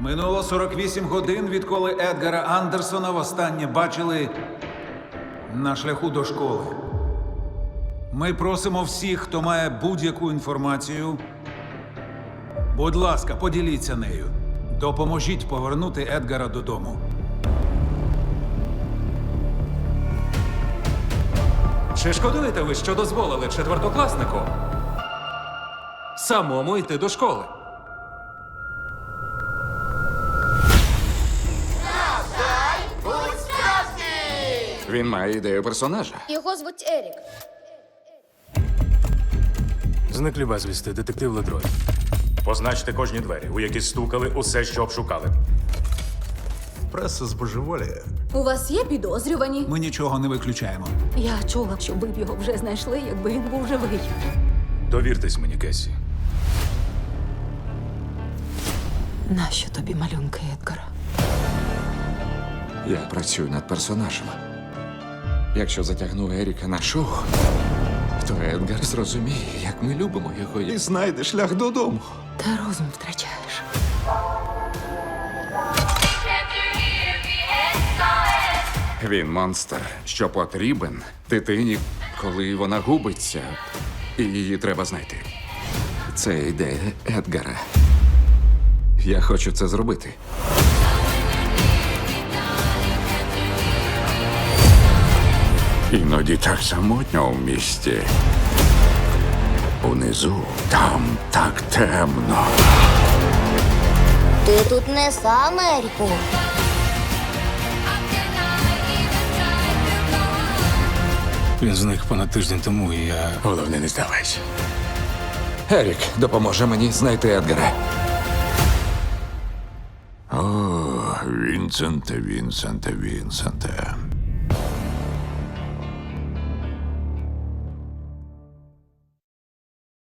Минуло 48 годин, відколи Едгара Андерсона востаннє бачили на шляху до школи. Ми просимо всіх, хто має будь-яку інформацію. Будь ласка, поділіться нею. Допоможіть повернути Едгара додому. Чи шкодуєте ви, що дозволили четвертокласнику самому йти до школи? Він має ідею персонажа. Його звуть Ерік. Зниклі безвісти, детектив Ледрой. Позначте кожні двері, у які стукали усе, що обшукали. Преса збожеволіє. У вас є підозрювані? Ми нічого не виключаємо. Я чула, що ви б його вже знайшли, якби він був живий. Довіртесь мені, Кесі. Нащо тобі малюнки, Едгара? Я працюю над персонажем. Якщо затягну Еріка на шоу, то Едгар зрозуміє, як ми любимо його і знайде шлях додому. Ти розум втрачаєш. Він монстр, що потрібен дитині, коли вона губиться, і її треба знайти. Це ідея Едгара. Я хочу це зробити. Іноді так самотньо в місті. Унизу там так темно. Ти тут не сам, Еріку. Він зник понад тиждень тому, і я. Головне, не здавайся. Ерік допоможе мені знайти Едгара. О, Вінсенте, Вінсенте, Вінсенте.